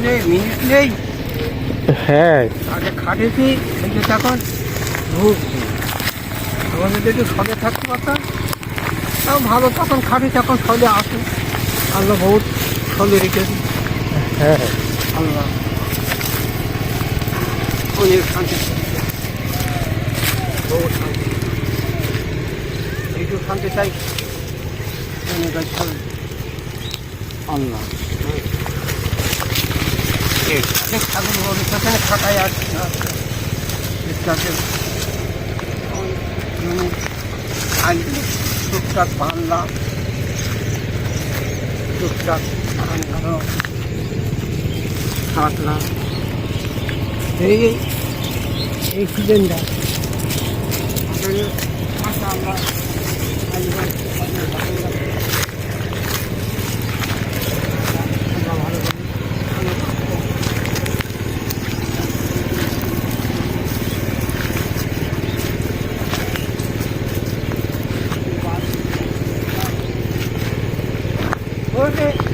Minute নেই। হ্যাঁ। আগে খাটেছি কিন্তু তখন ভুগছি আমাদের একটু থাকতে পারতাম তাও ভালো তখন খাটি তখন সলে আসে। আল্লাহ বহুত রেখেছি। হ্যাঁ। আল্লাহ। অনেক শান্তি। বহুত শান্তি। একটু শান্তি চাই। অনেক আল্লাহ। অনেক ছাগল গরু সেখানে খাটাই আছে আনলি টুকটাক বানলাম টুকটাক বানলাম কাটলাম এই এই আমরা Okay.